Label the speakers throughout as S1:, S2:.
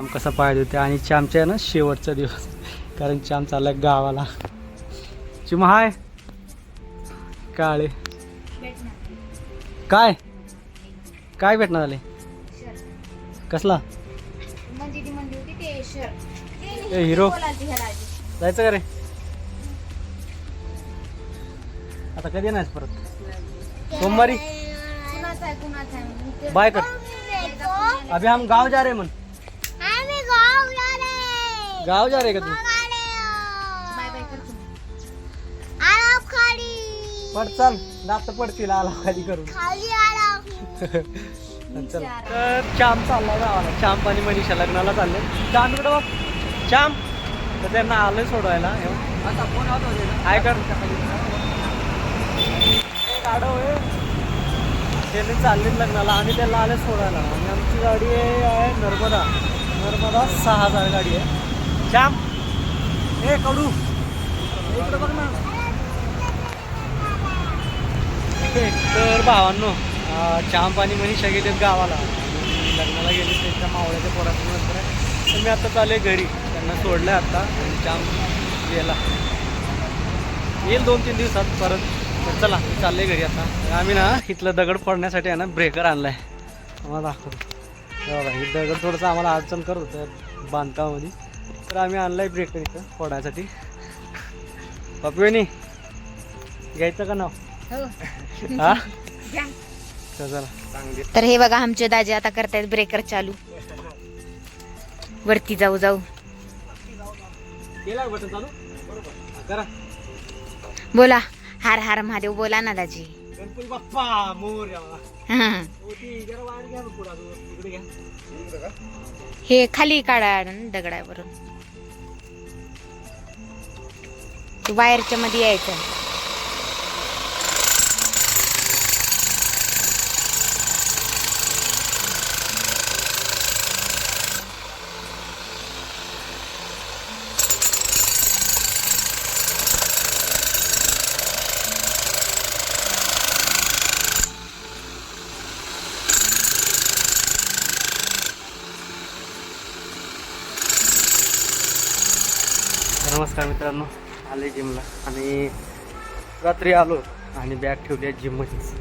S1: आम कसा पाहिजे होते आणि चामचा आहे ना शेवटचा दिवस. कारण चाम चाललाय गावाला. चिमा हाय. काळे. काय? काय भेटणार आले कसला? हिरो. जायचं का रे? आता कधी नाही परत? सोमवारी? बाय कर. अभी हम गाव जा रहे मन गाव जा रहे का तू. पड चल. दात पडतील आला खाली करून. चल तर चाम चालला गावाला. चाम आणि मनीषा लग्नाला चालले. चाम इकडं बघ. चाम तर त्यांना आलं सोडवायला. काय कर. त्यांनी चालले लग्नाला. आणि त्याला आले सोडायला. आणि आमची गाडी आहे आहे नर्मदा. नर्मदा सहा हजार गाडी आहे. चाम ए कडू. इकडं बघ ना. तर भावांनो चांप आणि मनीषा गेलेत गावाला. लग्नाला गेले त्यांच्या मावळ्याच्या पोराच्या नंतर. आहे. तर मी आता चालू घरी. त्यांना सोडलं आता. आणि चांप गेला. येईल दोन तीन दिवसात परत. तर चला मी चालले घरी आता. आम्ही ना इथलं दगड फोडण्यासाठी आहे ना ब्रेकर आणलाय. आम्हाला दाखवतो हे बघा ही दगड थोडंसं आम्हाला अडचण करत होतं बांधकामामध्ये. तर आम्ही आणलाय ब्रेकर इथं फोडायसाठी. पपवेनी घ्यायचं का नाव?
S2: हो.
S1: हा. तर चला
S2: तर हे बघा आमचे दाजे आता करतायत ब्रेकर चालू. वरती जाऊ जाऊ. बोला. हार हार महादेव बोला ना दाजी. हं. हे खाली काढा दगडावरून. वायरच्या मध्ये यायचं.
S1: नमस्कार मित्रांनो. आले जिमला आणि रात्री आलो आणि बॅग ठेवली आहे जिममध्येच.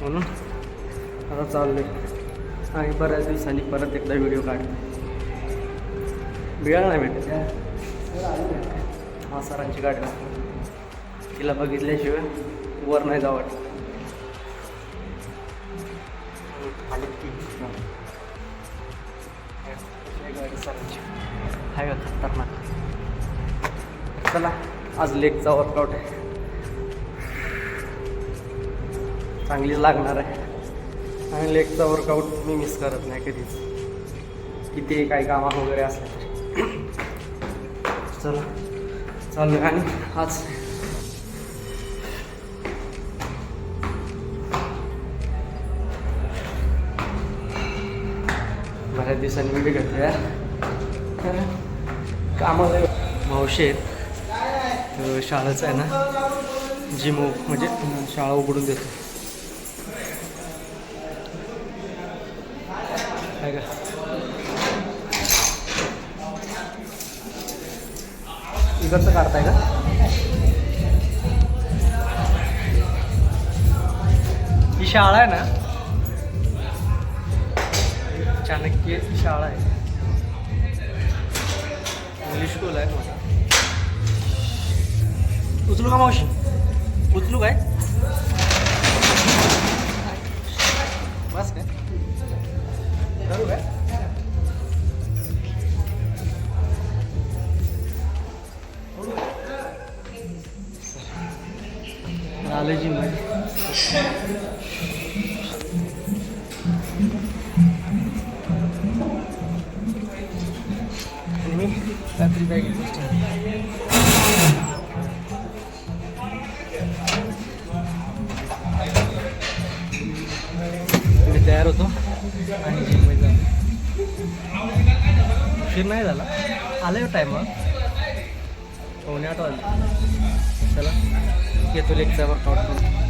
S1: म्हणून आता चाललो आणि बऱ्याच दिवसांनी परत एकदा व्हिडिओ काढला वेळ नाही भेटत. हा सरांची गाडी लागते. तिला बघितल्याशिवाय वर नाही जावं वाटत. लेगचा वर्कआउट आहे. चांगलीच लागणार आहे. आणि लेगचा वर्कआउट मी मिस करत नाही कधीच. किती काही कामं वगैरे असल्या तरी. चला चालू आणि आज बऱ्याच दिवसांनी मी घेतोय तर कामाला मावशी आहेत. तर आहे ना? जिम म्हणजे शाळा उघडून देतो. काय का? इकडचं काढताय का? ही शाळा आहे ना? चाणक्य शाळा आहे. इंग्लिश स्कूल आहे. मोठा उचलू का मावशी? उचलू काय? बस काय? करू काय? आलं जी आणि मी रात्री बॅग तयार होतो. आणि मुंबईत जातो उशीर नाही झाला. आलं टायमर पावणे आठ वाजले. चला येतो लेकचा वर्कआउट करून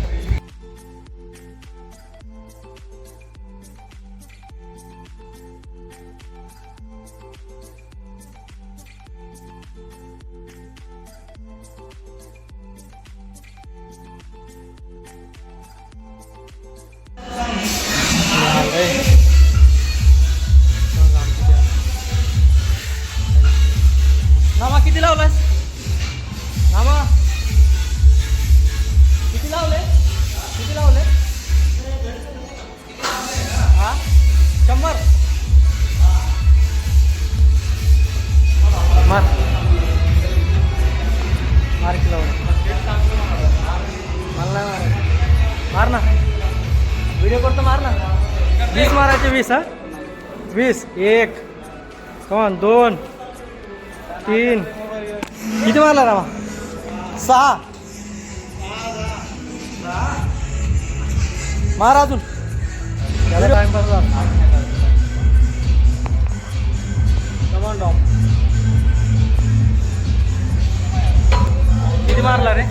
S1: वीस हा? वीस एक कमान दोन तीन. किती मारला रामा? सहा. मार अजून. त्याला टाइमपास किती मारला रे?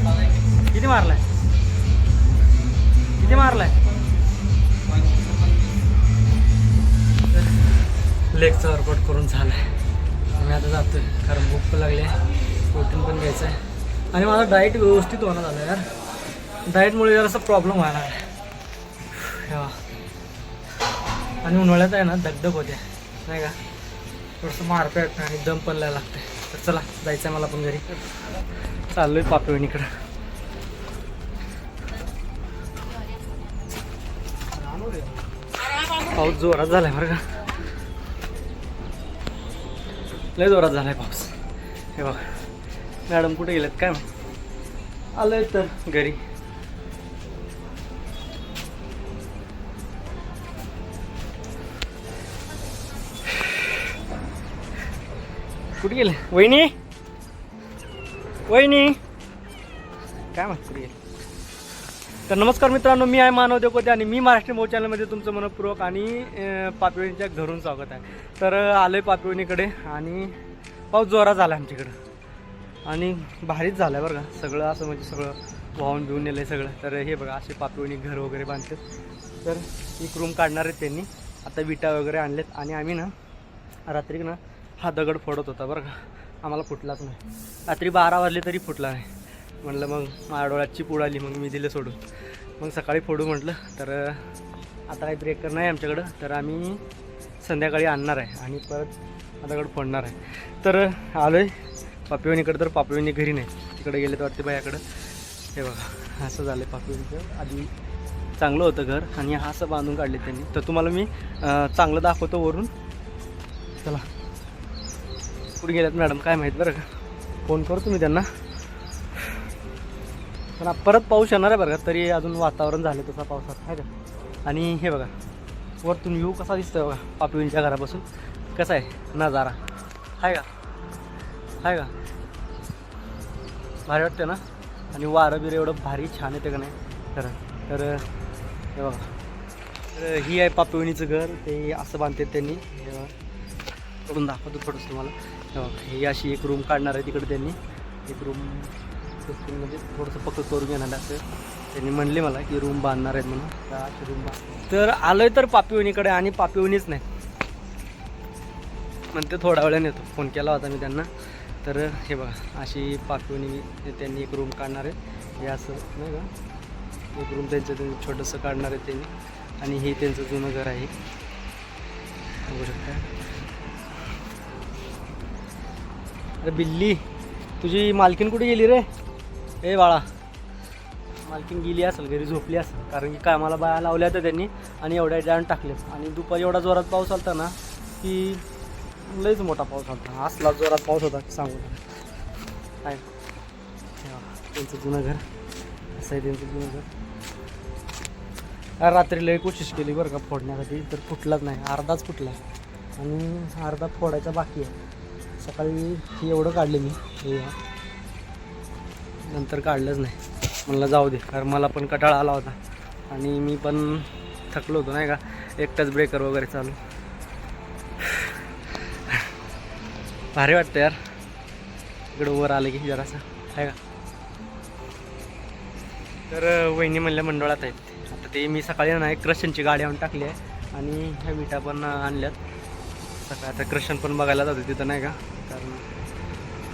S1: किती मारलाय? किती मारलाय? लेगचा वर्कआउट करून झालाय. मी आता जातोय कारण भूक पण लागली आहे. प्रोटीन पण घ्यायचं आहे आणि माझा डाएट व्यवस्थित होणं झालं यार. डाएटमुळे जरासा प्रॉब्लेम व्हायला आहे आणि उन्हाळ्यात आहे ना धगधग होते. नाही का? थोडंसं मारपॅट आणि दम पण लायला लागते तर चला जायचं आहे मला पण घरी. चाललोय पापवणीकडं पाऊस जोरात झालाय बरं का. लय जोरात झालाय पाऊस. हे बघ. मॅडम कुठे गेलेत? काय माहीत? आलं तर घरी. कुठे गेले? वहिनी? वहिनी? काय म्हणत कुठे गेले? तर नमस्कार मित्रांनो मी आहे मानव देवपते आणि मी महाराष्ट्र मो चॅनलमध्ये तुमचं मनपूर्वक आणि अं, घरून स्वागत आहे. तर अं, आलोय पापवणीकडे आणि पाऊस जोरात झाला आमच्याकडं. आणि भारीच झालं आहे बरं का. सगळं असं म्हणजे सगळं वाहून बिवून नेलं आहे सगळं. तर हे बघा असे पापवणी घर वगैरे बांधतात तर एक रूम काढणार आहेत त्यांनी. आता विटा वगैरे आणलेत आणि आम्ही ना रात्री ना हा दगड फोडत होता बरं का. आम्हाला फुटलाच नाही. रात्री बारा वाजले तरी फुटला नाही. म्हटलं मग माझ्या डोळ्यात चिप आली मग मी दिलं सोडून. मग सकाळी फोडू म्हटलं तर आता काही ब्रेकर नाही आमच्याकडं तर आम्ही संध्याकाळी आणणार आहे आणि परत आताकडं फोडणार आहे. तर आलो आहे पापिवणीकडं तर पापिवणी घरी नाही. तिकडे गेले तर वाटते बायाकडं. हे बघा असं झालं आहे पापिवणीचं आधी चांगलं होतं घर आणि हा असं बांधून काढले त्यांनी. तर तुम्हाला मी चांगलं दाखवतो वरून. चला. कुठे गेल्यात मॅडम? काय माहीत बरं का? फोन करतो मी त्यांना. पण परत पाऊस येणार आहे बरं का तरी अजून वातावरण झालं तसं पावसात आहे का? आणि हे बघा वरतून व्ह्यू कसा दिसतोय बघा पापवींच्या घरापासून. कसा आहे नजारा? आहे का? आहे का? भारी वाटतं ना? आणि वारं बिरं एवढं भारी छान येतं का नाही? खरं. तर हे बघा. तर ही आहे पापविणीचं घर ते असं बांधतात त्यांनी. करून दाखवतो थोडंसं तुम्हाला. हे बघा, ही अशी एक रूम काढणार आहे तिकडे त्यांनी. एक रूम म्हणजे थोडंसं पक्क करून घेणार आहे असं. त्यांनी म्हणले मला की रूम बांधणार आहेत म्हणून. अशी रूम बांध तर आलोय तर पापिवणीकडे आणि पापिवणीच नाही. म्हणते थोड्या वेळाने येतो. फोन केला होता मी त्यांना. तर हे बघा अशी पापिवणी त्यांनी एक रूम काढणार आहे. हे असं नाही का? एक रूम त्यांचं त्यांचं छोटंसं काढणार आहे त्यांनी. आणि हे त्यांचं जुनं घर आहे. बघू शकता. अरे बिल्ली तुझी मालकीन कुठे गेली रे? ए बाळा. मालकीन गेली असेल घरी झोपली असेल. कारण की कामाला बाया लावल्या होत्या त्यांनी आणि एवढ्या जाण टाकले. आणि दुपारी एवढा जोरात पाऊस आलता ना की लईच मोठा पाऊस आलता. असला जोरात पाऊस होता सांगू काय त्यांचं जुनं घर. असं आहे त्यांचं जुनं घर. रात्री लई कोशिश केली बरं का फोडण्यासाठी तर फुटलाच नाही. अर्धाच फुटला. आणि अर्धा फोडायचा बाकी आहे. सकाळी हे एवढं काढले मी. हे नंतर काढलंच नाही. म्हणलं जाऊ दे कारण मला पण कटाळा आला होता. आणि मी पण थकलो होतो नाही का? एकटाच ब्रेकर वगैरे चालू. भारी वाटतं यार. इकडं वर आलं की जरासं आहे का? तर वहिनी म्हणल्या मंडळात आहेत. आता ते मी सकाळी ना एक क्रशनची गाडी आणून टाकली आहे. आणि ह्या विटा पण आणल्यात. सकाळ आता क्रशन पण बघायला जातो तिथं नाही का? कारण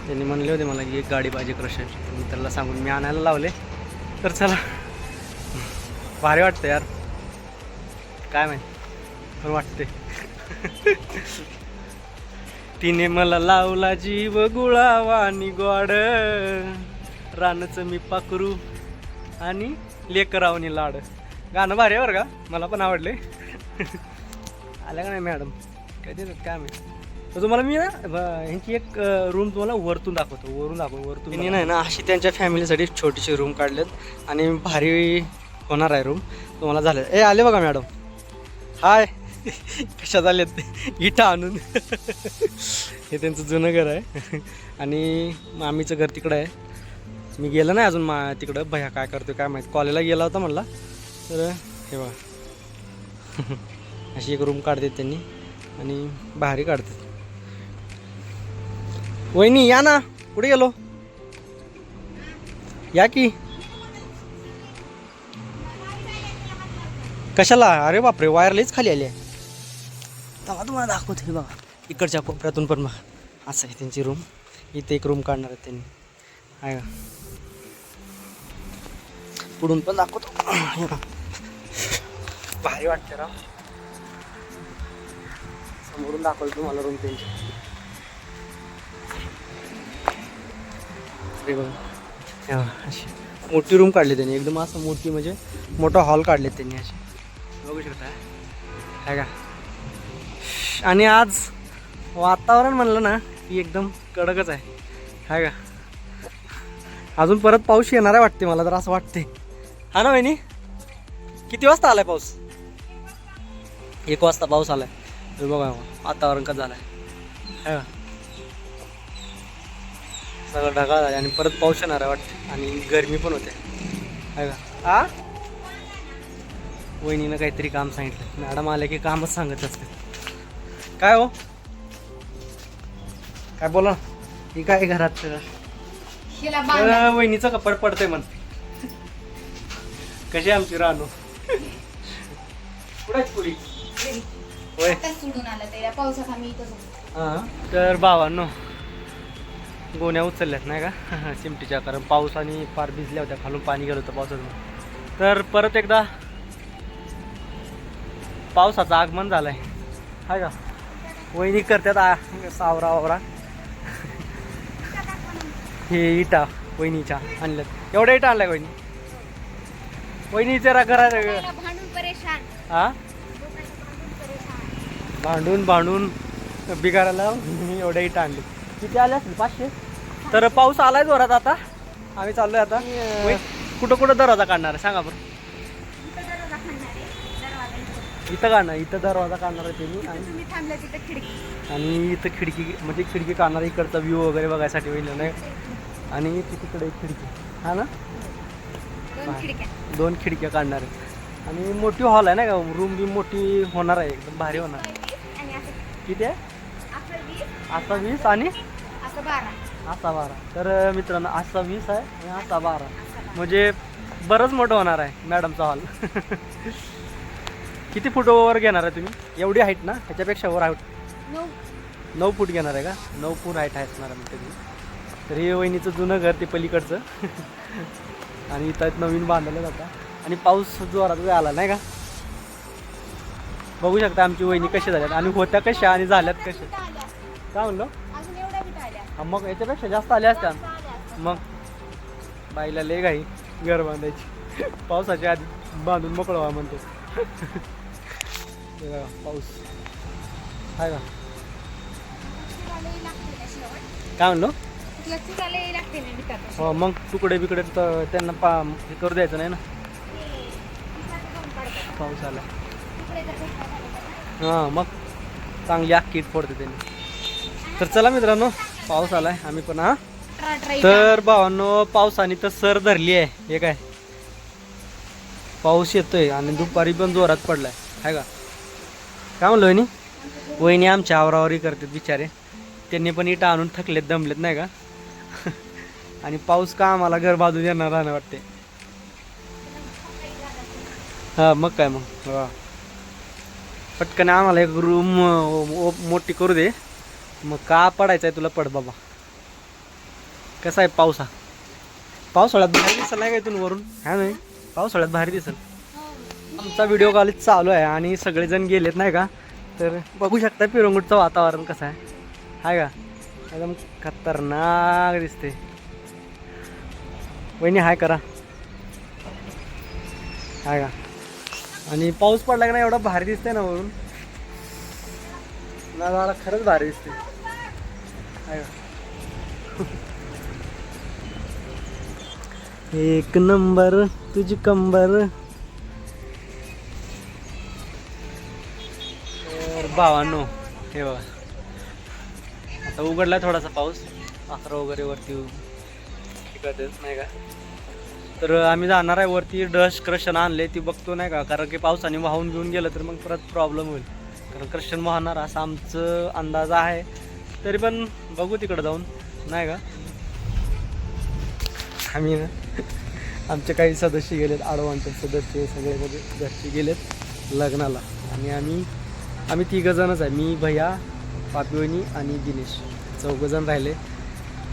S1: त्यांनी म्हणले होते मला की एक गाडी पाहिजे क्रशर मी त्याला सांगून मी आणायला लावले. तर चला. भारी वाटतं यार. काय माहिती. पण वाटते तिने मला लावला जीव गुळावानी गोड. रानचं मी पाकरू आणि लेकरावनी लाड. गाणं भारी आहे बरं का? मला पण आवडले आल्या का नाही मॅडम काय देतात? काय माहिती? तर तुम्हाला मी ना ह्यांची एक रूम तुम्हाला वरतून दाखवतो वरून दाखवतो वरतून त्यांनी नाही ना अशी त्यांच्या फॅमिलीसाठी छोटीशी रूम काढलेत आणि भारी होणार आहे रूम तुम्हाला झालं. ए आले बघा मॅडम हाय कशात आलेत इटा आणून. हे त्यांचं जुनं घर आहे. आणि मामीचं घर तिकडं आहे. मी गेलो नाही अजून मा तिकडं. भैया काय करतो काय माहीत. कॉलेजला गेला होता म्हणला. तर हे बघा. अशी एक रूम काढतात त्यांनी. आणि बाहेरही काढतात. वहिनी या ना. कुठे गेलो? या की. कशाला? अरे बापरे वायरलेच खाली आली आहे. तेव्हा तुम्हाला दाखवतो हे बघा. इकडच्या कोपऱ्यातून पण बघा. असं आहे त्यांची रूम इथे एक रूम काढणार आहे त्यांनी. आहे का? पुढून पण दाखवतो. हे बघा. भारी वाटते राव. समोरून दाखवतो तुम्हाला रूम त्यांची. हे बघा अशी. मोठी रूम काढली त्यांनी. एकदम असं मोठी म्हणजे मोठा हॉल काढले त्यांनी असे. बघू शकता. आहे का आणि आज वातावरण म्हणलं ना की एकदम कडकच आहे. आहे का अजून परत पाऊस येणार आहे वाटते मला तर असं वाटते हा ना वहिनी? किती वाजता आलाय पाऊस? एक वाजता पाऊस आलाय. बघा वातावरण कसं झालंय. आहे का सगळं ढगाळ झालं आणि परत पाऊस येणार आहे वाटते. आणि गरमी पण होते. आहे का? आ? वहिनीनं काहीतरी काम सांगितलं. मॅडम आले की कामच सांगत असते काय हो? काय बोला ही काय घरात? सगळं? तर वहिनीचं कपड पडतंय म्हण. कशी आमची
S2: होतो.
S1: हां. तर भावांनो गोण्या उचलल्यात नाही का? चिमटीच्या कारण पाऊस आणि फार भिजल्या होत्या खालून पाणी गेलं होतं पावसातून तर परत एकदा पावसाचं आगमन झालंय. हाय का? वहिनी करतात आ- सावरा वावरा. हे इटा वहिनीच्या आणल्यात. एवढ्या इटा आणल्या वहिनी? वहिनी जरा
S2: घरा भांडून
S1: हा भांडून भांडून. बिगारायला मी एवढ्या इटा आणली किती आल्या असतील? पाचशे? तर पाऊस आलाय जोरात आता. आम्ही चाललोय आता. कुठं कुठं दरवाजा काढणार आहे? सांगा बरं. इथं काढणार इथं. दरवाजा काढणार आहे त्यांनी. आणि
S2: तुम्ही थांबल्या तिथं खिडकी.
S1: आणि इथं खिडकी म्हणजे खिडकी काढणार आहे, इकडचा व्ह्यू वगैरे बघायसाठी होईल नाही. आणि तिकडे एक खिडकी. हा ना?
S2: दोन खिडक्या.
S1: दोन खिडक्या काढणार आहे. आणि मोठी हॉल आहे ना का? रूम बी मोठी होणार आहे. एकदम भारी होणार. किती आहे?
S2: असं वीस.
S1: असा वीस आणि?
S2: असं बारा.
S1: असा बारा. तर मित्रांनो असा वीस आहे आणि असा बारा. म्हणजे बरंच मोठं होणार आहे मॅडमचा हॉल. किती फूट वर घेणार आहे तुम्ही? एवढी हाईट ना? ह्याच्यापेक्षा वर हाईट.
S2: नऊ.
S1: फूट घेणार आहे का? नऊ फूट हाईट आहे असणार म्हणते तुम्ही तर हे वहिनीचं जुनं घर ते पलीकडचं. आणि इथं नवीन बांधलं जातं आणि पाऊस जोरात आला नाही का? बघू शकता आमची वहिनी कशी झाल्यात. आणि होत्या कशा आणि झाल्यात कशा? काय म्हणलं? हा, मग याच्यापेक्षा जास्त आल्या असत्या. मग बाईला लय घाई घर बांधायची. पावसाच्या आधी बांधून मोकळं व्हा म्हणतो. पाऊस. आहे का काय म्हणलो? हो मग तुकडे बिकडे तर त्यांना पा हे करू द्यायचं नाही ना? पाऊस आला. हां मग चांगली आखीट पडते त्यांनी. तर चला मित्रांनो पाऊस आलाय आम्ही पण हा? तर भावांनो पावसाने तर सर धरली आहे हे काय? पाऊस येतोय आणि दुपारी पण जोरात पडलाय आहे का? काय म्हणलं वहिनी? वहिनी आमच्या आवरावरी करतात बिचारे. त्यांनी पण इटा आणून थकलेत दमलेत नाही का? आणि पाऊस का आम्हाला घर बांधून येणार राहणं वाटते हा मग काय मग? पटकन आम्हाला एक रूम मोठी करू दे. मग का पडायचं आहे तुला पड बाबा. कसा आहे पावसा पावसाळ्यात बाहेर दिसल नाही का इथून वरून? हा नाही. पावसाळ्यात बाहेर दिसल. आमचा व्हिडिओ कॉलेज चालू आहे आणि सगळेजण गेलेत नाही का? तर बघू शकता पिरंगुटचं वातावरण कसं आहे. हाय का? एकदम खतरनाक दिसते वहिनी हाय करा. हाय का? आणि पाऊस पडला का नाही एवढा भारी दिसते ना वरून? ना खरंच भारी दिसते एक नंबर तुझी कंबर। भावांनो हे बघा. आता उघडला थोडासा पाऊस. अकरा वगैरे वरती नाही का? तर आम्ही जाणार आहे वरती. डस्ट क्रशन आणले ती बघतो नाही का? कारण की पावसाने वाहून घेऊन गेलं तर मग परत प्रॉब्लेम होईल. कारण क्रशन वाहणार असा आमचं अंदाज आहे. तरी पण बघू तिकडं जाऊन. नाही का? आम्ही ना आमचे काही सदस्य गेलेत आडवांचे सदस्य सगळे घरचे गेलेत लग्नाला. आणि आम्ही आम्ही तिघंजणच आहे. मी भैया पापिवणी आणि दिनेश. चौघं जण राहिले.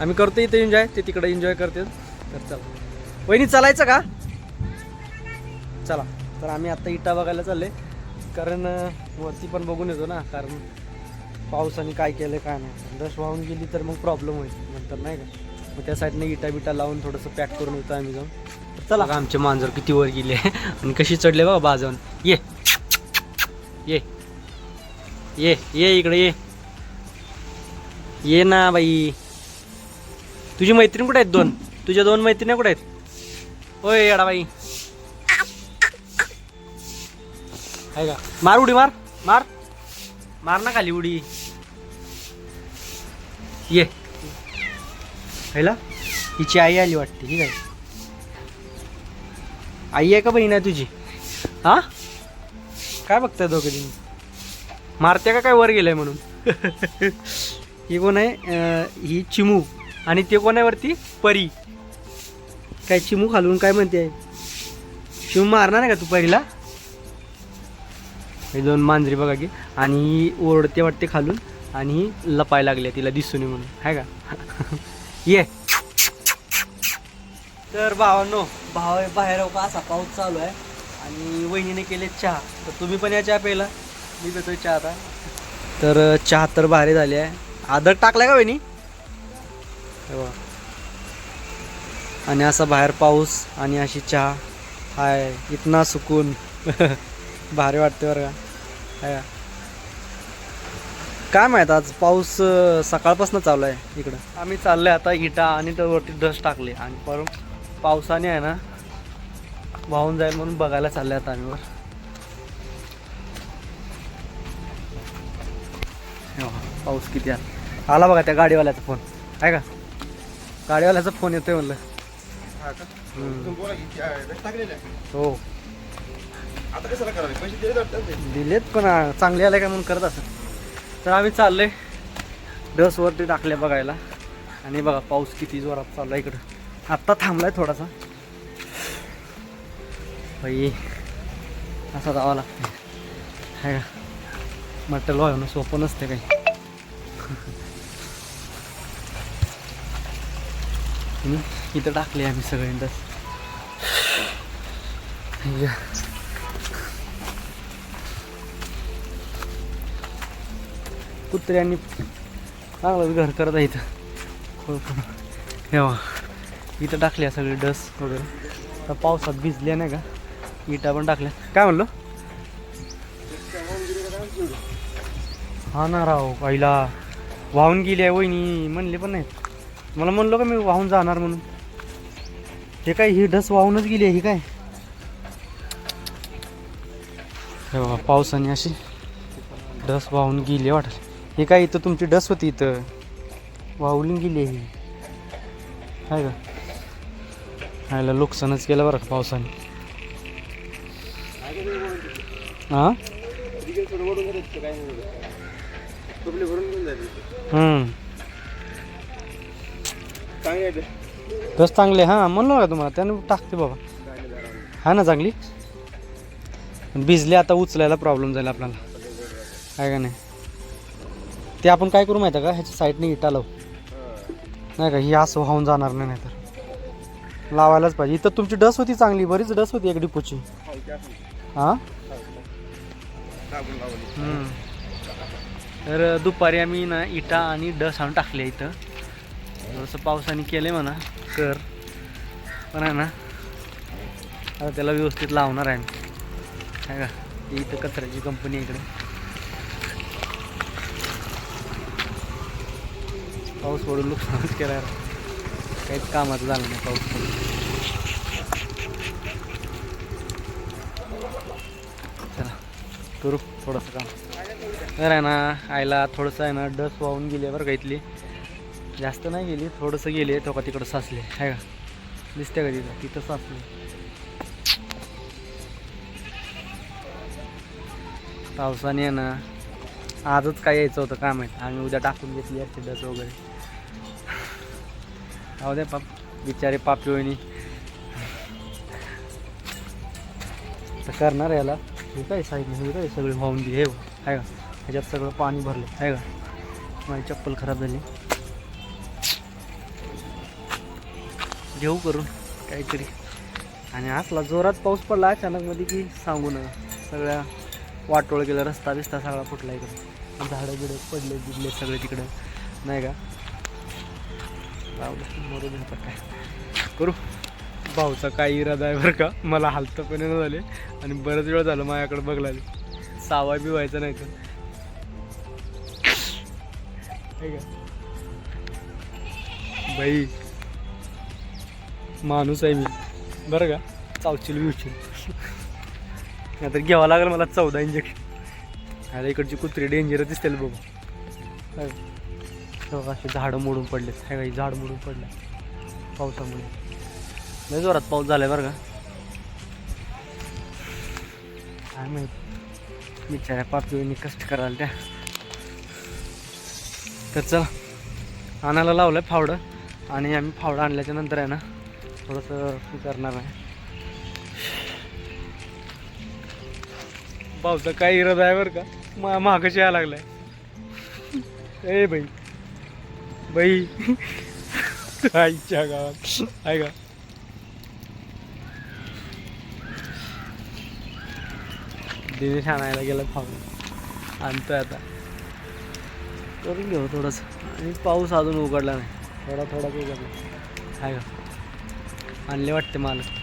S1: आम्ही करतो इथे एन्जॉय ते तिकडे एन्जॉय करते तर चला. वहिनी चालायचं का? चला. तर आम्ही आत्ता इटा बघायला चालले कारण वरती पण बघून येतो ना. कारण पावसाने काय केलं काय नाही. डस्ट वाहून गेली तर मग प्रॉब्लेम होईल नंतर नाही का? मग त्या साईडने इटा बिटा लावून थोडंसं पॅक करून येतो आम्ही जाऊन. चला. का आमचे मांजर किती वर गेले. आणि कशी चढले बा बाजावून ये. ये. ये ये इकडे ये. ये ना बाई. तुझी मैत्रीण कुठे आहेत दोन? तुझ्या दोन मैत्रिणी कुठे आहेत? होय येडा बाई. आहे का? मार उडी मार. मार. मार ना खाली उडी. ये. हैला? हिची आई आली वाटते ही काय आई आहे का बहीण आहे तुझी? हा? काय बघताय दोघे जण मारते का काय वर गेलंय म्हणून? ही कोण आहे? ही चिमू. आणि ते कोण आहे वरती? परी. काय चिमू खालून काय म्हणते? चिमू मारणार नाही का तू परीला? हे दोन मांजरी बघा की. आणि ओरडते वाटते खालून. आणि ही लपाय लागली तिला दिसून नये म्हणून. आहे का? ये. तर भावांनो भाव बाहेर हो का? असा पाऊस चालू आहे. आणि वहिनीने केले चहा. तर तुम्ही पण या चहा प्यायला. मी पेतोय चहा आता. तर चहा तर भारी झाली आहे. आदर टाकलाय का वहिनी? आणि असा बाहेर पाऊस आणि अशी चहा. हाय इतना सुकून. भारी वाटते बरं का? काय माहीत आज पाऊस सकाळपासून चालू आहे इकडं. आम्ही चाललोय आता इटा आणि त्यावरती डस्ट टाकले आणि परत पावसाने आहे ना वाहून जाईल म्हणून बघायला चालले आता आम्ही वर. हे पाऊस किती आला आला बघा त्या गाडीवाल्याचा फोन. आहे का? गाडीवाल्याचा फोन येतोय म्हणलं. हो. दिलेत पण चांगले आले का म्हणून करत असत तर आम्ही चाललोय. डसवरती टाकले बघायला. आणि बघा पाऊस किती जोरात चालला इकडं. आत्ता थांबलाय थोडासा. भाई असा जावं लागतं आहे का? मटेरियल वाहणं सोपं नसते काही. इथं टाकले आम्ही सगळे डस कुत्र्यांनी चांगलं घर करत आहे इथं हो, हे इथं टाकल्या सगळे डस वगैरे. तर पावसात भिजल्या नाही का? इटा पण टाकल्या. काय म्हणलो? हा ना राव पहिला वाहून गेली आहे वहिनी म्हणले पण नाहीत. मला म्हणलो का मी वाहून जाणार म्हणून? हे काय ही डस वाहूनच गेली आहे ही काय? हे पावसाने अशी डस वाहून गेली वाटत. हे काय इथं तुमची डस होती इथं? वाहून गेली ही. आहे का? ह्याला नुकसानच केलं बरं का पावसाने. हां?
S3: आहे
S1: डस चांगले हां म्हणलो का तुम्हाला त्यानं टाकते बाबा. हा ना चांगली? भिजली भिजले आता उचलायला प्रॉब्लेम झाला आपल्याला. काय का नाही? ते आपण काय करू माहिती आहे का? ह्याच्या साईडने इटा लावू. नाही का? ही असं वाहून जाणार नाही तर लावायलाच पाहिजे. इथं तुमची डस होती चांगली बरीच डस होती एक डिपोची. हां? तर दुपारी आम्ही ना इटा आणि डस आणून टाकले इथं. जसं पावसाने केले म्हणा कर. पण आहे ना आता त्याला व्यवस्थित लावणार आहे आम्ही. का? इथं कचऱ्याची कंपनी इकडे. पाऊस पडून नुकसानच केलं यार काहीच कामाचं झालं नाही पाऊस पडून. चला करू थोडंसं काम. तर आहे ना आईला थोडंसं आहे ना डस वाहून गेली बरं का इथली. जास्त नाही गेली थोडंसं गेली तो का तिकडं साचले आहे. का? दिसते का तिथं? तिथं साचले पावसाने आहे ना आजच काय यायचं होतं काय माहिती. आम्ही उद्या टाकून घेतली असते डस वगैरे. हो दे पाप बिचारे पापी वहिनी. तर करणार याला. हे काय साईडने हे काय सगळे वाहून दे हे आहे का? ह्याच्यात सगळं पाणी भरलं आहे का? माझी चप्पल खराब झाली. घेऊ करून काहीतरी. आणि असला जोरात पाऊस पडला अचानक मध्ये की सांगू नका. सगळ्या वाटोळ गेलं रस्ता बिस्ता सगळा फुटला इकडे. झाडं बिडं पडले बिडले सगळे तिकडं. नाही का? मरू आता काय. करू. भाऊचा काही इरादा आहे बरं का. मला हालतं पण येणं झाले. आणि बरंच वेळ झालं माझ्याकडे बघला सावा बी व्हायचा नाही तर. का? बाई. माणूस आहे मी. बरं का? चावशील बिवशील. नाहीतर घ्यावं लागेल मला चौदा इंजेक्शन अरे इकडची कुत्री डेंजर दिसतील बघू. काय असे झाडं मोडून पडले हे काही झाड मोडून पडलं पावसामुळे. लई जोरात पाऊस झालाय बरं का? काय माहीत? बिचाऱ्या पापिवणी कष्ट करायला त्या. तर चला आणायला लावलं आहे फावडं. आणि आम्ही फावडं आणल्याच्या नंतर आहे ना थोडंसं करणार आहे. पावसा काय इरद आहे बरं का? मा यायला लागलाय. ए बाई. बाई. आईच्या गावात. आहे का? दिनेश आणायला गेला फावडं आणतोय आता. करून घेऊ थोडंसं. आणि पाऊस अजून उघडला नाही. थोडा थोडा उघडला. आहे का? आणले वाटते मला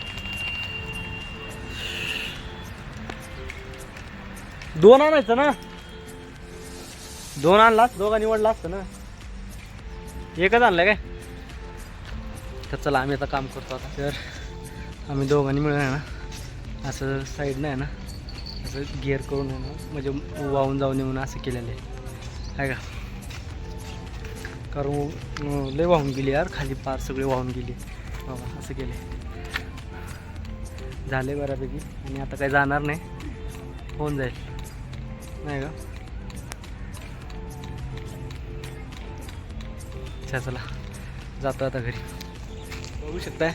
S1: दोन आणायचं ना? दोन आणला दोघा निवडला असतं ना? एकच आणलं काय? तर चला आम्ही आता काम करतो आता. तर आम्ही दोघांनी मिळून आहे ना असं साईडनं आहे ना असं गिअर करून आहे ना म्हणजे वाहून जाऊन येऊन असं केलेलं आहे. आहे का? कारण लय वाहून गेली यार खाली पार सगळे वाहून गेली. बाबा असं केले झाले बऱ्यापैकी. आणि आता काही जाणार नाही. होऊन जाईल. नाही का? अच्छा चला. जातो आता घरी. बघू शकताय.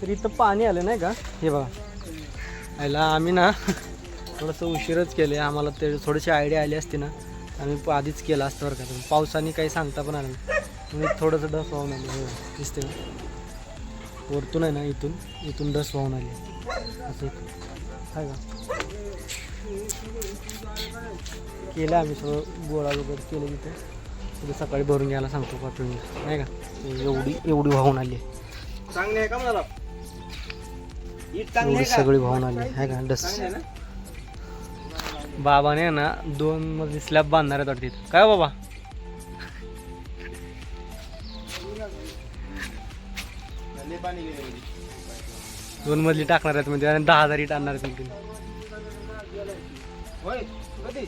S1: तर इथं पाणी आलं नाही का? हे बघा. याला आम्ही ना थोडंसं उशीरच केले आम्हाला ते थोडीशी आयडिया आली असती ना आम्ही आधीच केलं असतं बरं का. पावसाने काही सांगता पण आलं नाही. मी थोडंसं डस वाहून आले. हो दिसते ना? वरतून आहे ना इथून? इथून डस वाहून आली. असं काय का? केलं आम्ही सगळं गोळा वगैरे केलं तिथे. तिथे सकाळी भरून घ्यायला सांगतो पाठवून. नाही का? एवढी एवढी वाहून आली.
S3: चांगले आहे का मला
S1: एवढी
S3: का?
S1: सगळी वाहून आली. आहे का? डस. बाबाने ना दोन मजली स्लॅब बांधणार आहेत वाटतं. काय हो बाबा?
S3: मध्ये.
S1: दोन मजली टाकणार आहेत म्हणजे आणि दहा हजार इट आणणार आहेत.
S3: होय कधी?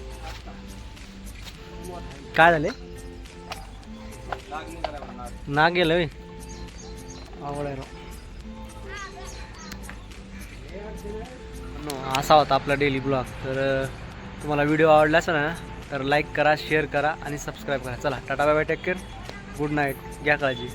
S1: काय झाले?
S3: लागली करा म्हणणार.
S1: ना गेलं होय. आवड आहे राव. असा होता आपला डेली ब्लॉग तर अं, तुम्हाला व्हिडिओ आवडला असेल ना तर लाईक करा शेअर करा आणि सबस्क्राईब करा. चला tata bye bye take care good night घ्या काळजी.